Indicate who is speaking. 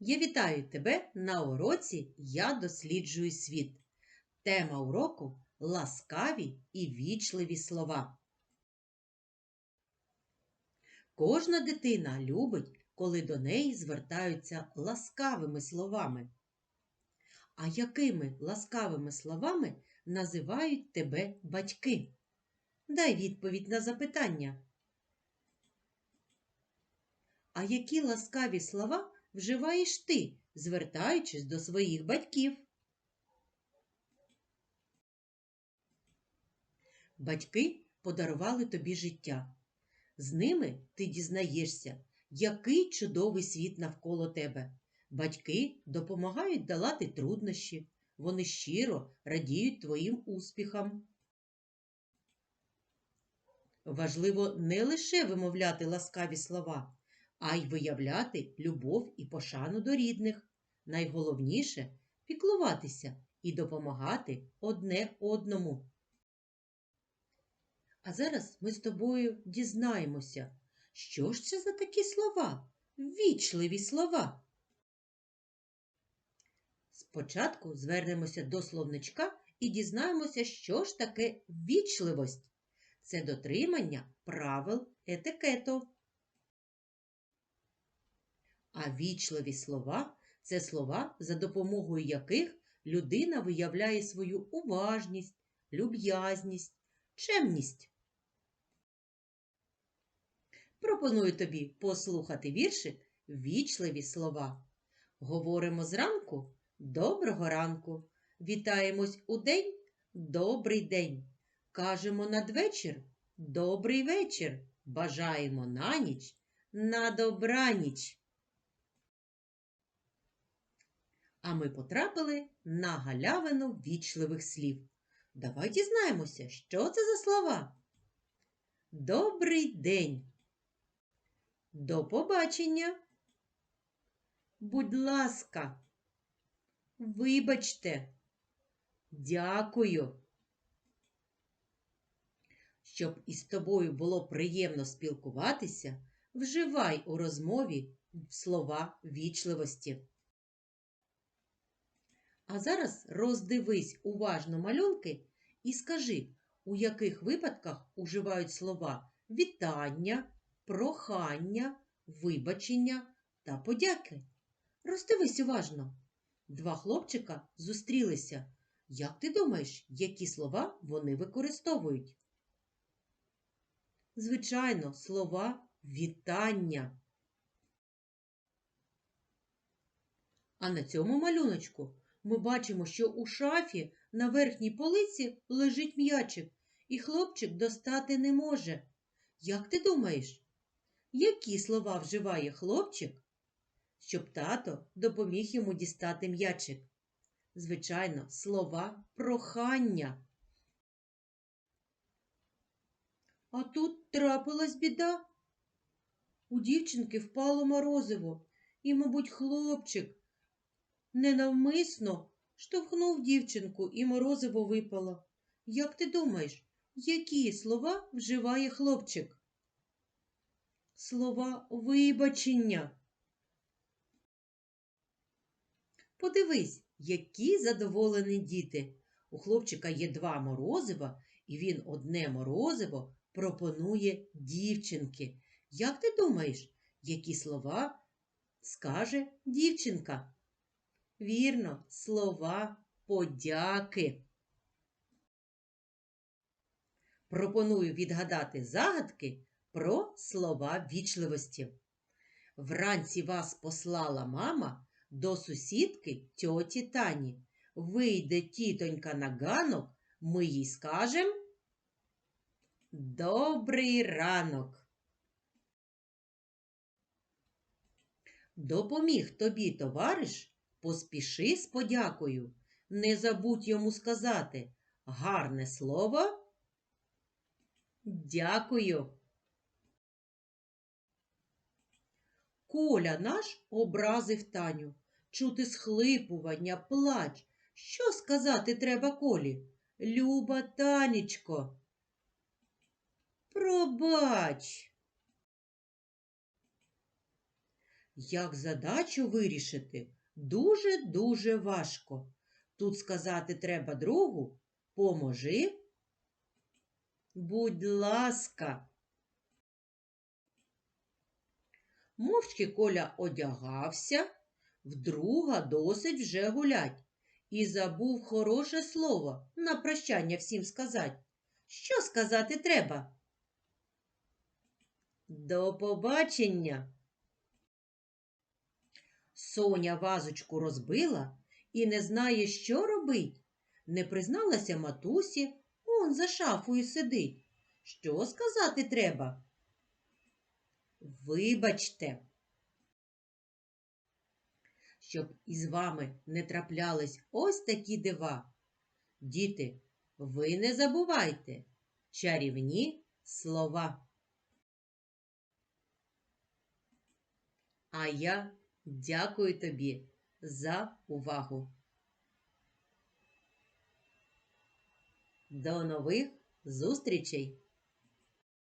Speaker 1: Я вітаю тебе на уроці Я досліджую світ. Тема уроку ласкаві і вічливі слова. Кожна дитина любить, коли до неї звертаються ласкавими словами. А якими ласкавими словами називають тебе батьки? Дай відповідь на запитання. А які ласкаві слова вживаєш ти, звертаючись до своїх батьків? Батьки подарували тобі життя. З ними ти дізнаєшся, який чудовий світ навколо тебе. Батьки допомагають долати труднощі, вони щиро радіють твоїм успіхам. Важливо не лише вимовляти ласкаві слова, а й виявляти любов і пошану до рідних. Найголовніше піклуватися і допомагати одне одному. А зараз ми з тобою дізнаємося, що ж це за такі слова, ввічливі слова. Спочатку звернемося до словничка і дізнаємося, що ж таке ввічливость. Це дотримання правил етикету. А вічливі слова це слова, за допомогою яких людина виявляє свою уважність, люб'язність, чемність. Пропоную тобі послухати віршик вічливі слова. Говоримо зранку доброго ранку. Вітаємось у день добрий день. Кажемо надвечір добрий вечір. Бажаємо на ніч на добраніч. А ми потрапили на галявину вічливих слів. Давай дізнаємося, що це за слова. Добрий день. До побачення. Будь ласка. Вибачте. Дякую. Щоб із тобою було приємно спілкуватися, вживай у розмові слова вічливості. А зараз роздивись уважно малюнки і скажи, у яких випадках уживають слова вітання, прохання, вибачення та подяки. Роздивись уважно. Два хлопчика зустрілися. Як ти думаєш, які слова вони використовують? Звичайно, слова вітання. А на цьому малюночку ми бачимо, що у шафі на верхній полиці лежить м'ячик, і хлопчик достати не може. Як ти думаєш, які слова вживає хлопчик, щоб тато допоміг йому дістати м'ячик? Звичайно, слова прохання. А тут трапилась біда. У дівчинки впало морозиво, і, мабуть, хлопчик ненавмисно штовхнув дівчинку і морозиво випало. Як ти думаєш, які слова вживає хлопчик? Слова вибачення. Подивись, які задоволені діти. У хлопчика є два морозива, і він одне морозиво пропонує дівчинки. Як ти думаєш, які слова скаже дівчинка? Вірно, слова подяки. Пропоную відгадати загадки про слова вічливості. Вранці вас послала мама до сусідки тьоті Тані. Вийде тітонька на ганок, ми їй скажем Добрий ранок. Допоміг тобі, товариш, Поспіши з подякою, не забудь йому сказати гарне слово. Дякую. Коля наш образив Таню. Чути схлипування, плач. Що сказати треба колі? Люба танечко. Пробач. як задачу вирішити дуже-дуже важко. Тут сказати треба другу поможи. Будь ласка. Мовчки Коля одягався, вдруга досить вже гулять, і забув хороше слово на прощання всім сказать. Що сказати треба? До побачення. Соня вазочку розбила і не знає, що робить. Не призналася матусі, он за шафою сидить. Що сказати треба? Вибачте, щоб із вами не траплялись ось такі дива. Діти, ви не забувайте чарівні слова. А я дякую тобі за увагу. До нових зустрічей!